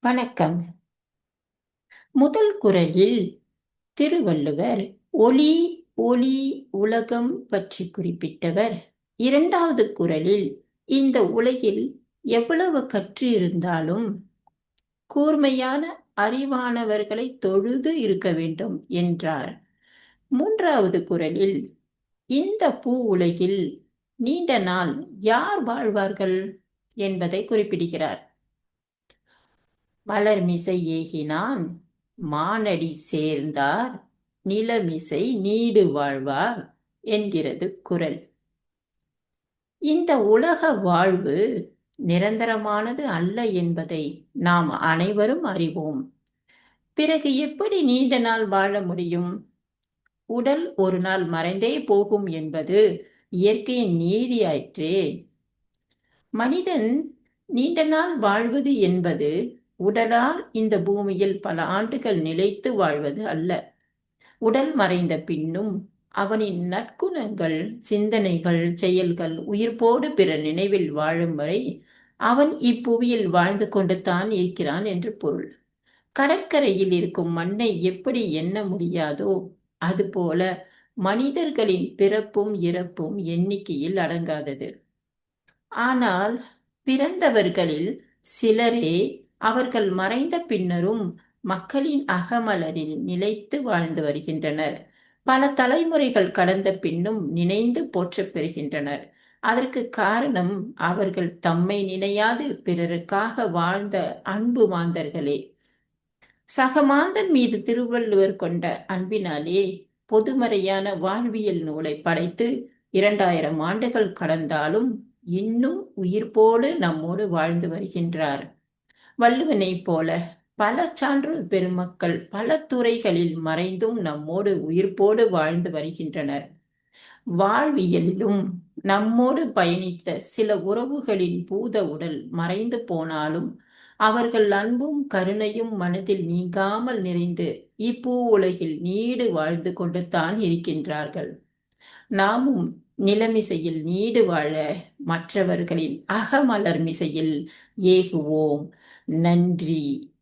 வணக்கம். முதல் குரலில் திருவள்ளுவர் ஒளி ஒளி உலகம் பற்றி குறிப்பிட்டவர். இரண்டாவது குரலில் இந்த உலகில் எவ்வளவு கற்று இருந்தாலும் கூர்மையான அறிவானவர்களை தொழுது இருக்க வேண்டும் என்றார். மூன்றாவது குரலில் இந்த பூ உலகில் நீண்ட நாள் யார் வாழ்வார்கள்? என்பதை குறிப்பிடுகிறார். மலர்மிசை ஏகினான். மானடி சேர்ந்தார். நிலமிசை நீடு வாழ்வார் என்கிறது குரல். இந்த உலக வாழ்வு நிரந்தரமானது அல்ல என்பதை நாம் அனைவரும் அறிவோம். பிறகு எப்படி நீண்ட நாள் வாழ முடியும்? உடல் ஒரு நாள் மறைந்தே போகும் என்பது இயற்கையின் நீதியாயிற்றே மனிதன் நீண்ட நாள் வாழ்வது என்பது உடலால் இந்த பூமியில் பல ஆண்டுகள் நிலைத்து வாழ்வது அல்ல. உடல் மறைந்த பின்னும் அவனின் நற்குணங்கள் சிந்தனைகள் செயல்கள் உயிர்ப்போடு பிற நினைவில் வாழும் வரை அவன் இப்புவியில் வாழ்ந்து கொண்டு தான் இருக்கிறான் என்று பொருள். கடற்கரையில் இருக்கும் மண்ணை எப்படி எண்ண முடியாதோ அதுபோல மனிதர்களின் பிறப்பும் இறப்பும் எண்ணிக்கையில் அடங்காதது. ஆனால் பிறந்தவர்களில் சிலரே அவர்கள் மறைந்த பின்னரும் மக்களின் அகமலரில் நிலைத்து வாழ்ந்து வருகின்றனர். பல தலைமுறைகள் கடந்த பின்னும் நினைந்து போற்றப் பெறுகின்றனர். அதற்கு காரணம் அவர்கள் தம்மை நினையாது பிறருக்காக வாழ்ந்த அன்பு மாந்தர்களே. சகமாந்தன் மீது திருவள்ளுவர் கொண்ட அன்பினாலே பொதுமறையான வாழ்வியல் நூலை படைத்து இரண்டாயிரம் ஆண்டுகள் கடந்தாலும் இன்னும் உயிர்ப்போடு நம்மோடு வாழ்ந்து வருகின்றார். வள்ளுவனைப் போல பல சான்று பெருமக்கள் பல துறைகளில் மறைந்தும் நம்மோடு உயிர்ப்போடு வாழ்ந்து வருகின்றனர். வாழ்வியலிலும் நம்மோடு பயணித்த சில உறவுகளின் பூத உடல் மறைந்து போனாலும் அவர்கள் அன்பும் கருணையும் மனதில் நீங்காமல் நிறைந்து இப்பூ உலகில் நீடு வாழ்ந்து கொண்டு தான் இருக்கின்றார்கள். நாமும் நிலமிசையில் நீடு வாழ மற்றவர்களின் அகமலர் மிசையில் ஏகுவோம். நன்றி.